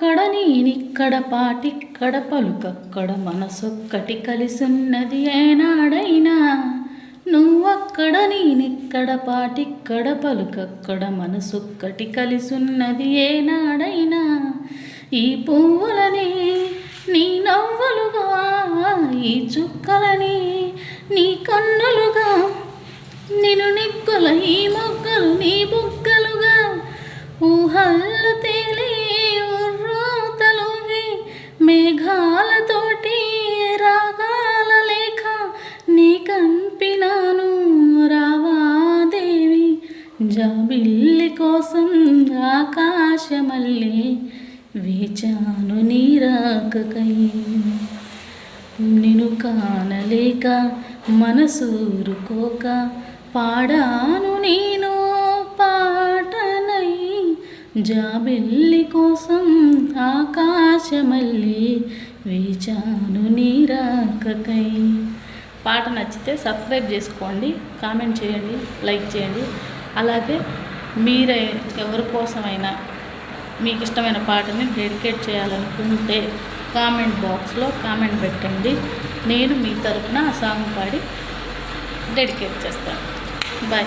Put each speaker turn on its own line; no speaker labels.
నువ్వక్కడ నేనిక్కడ పాటిక్కడ పలుకక్కడ మనసొక్కటి కలిసున్నది ఏనాడైనా. నువ్వక్కడ నేనిక్కడ పాటిక్కడ పలుకక్కడ మనసొక్కటి కలిసున్నది ఏనాడైనా. ఈ పువ్వులని నీ నవ్వులుగా ఈ చుక్కలని నీ కన్నులుగా నిన్ను నిక్కుల ఈ మొగ్గలు నీ బుగ్గలుగా ఊహల్లో తేలే జాబిల్లి కోసం ఆకాశమల్లే వేచాను నీ రాకకై నిన్ను కానలేక మనసూరుకోక పాడాను నేను పాటనై. జాబిల్లి కోసం ఆకాశమల్లి వేచాను నీరాకకై. పాట నచ్చితే సబ్స్క్రైబ్ చేసుకోండి కామెంట్ చేయండి లైక్ చేయండి. అలాగే మీరే ఎవరి కోసమైనా మీకు ఇష్టమైన పాటని డెడికేట్ చేయాలనుకుంటే కామెంట్ బాక్స్లో కామెంట్ పెట్టండి. నేను మీ తరపున ఆ సాంగ్ పాడి డెడికేట్ చేస్తాను. బాయ్.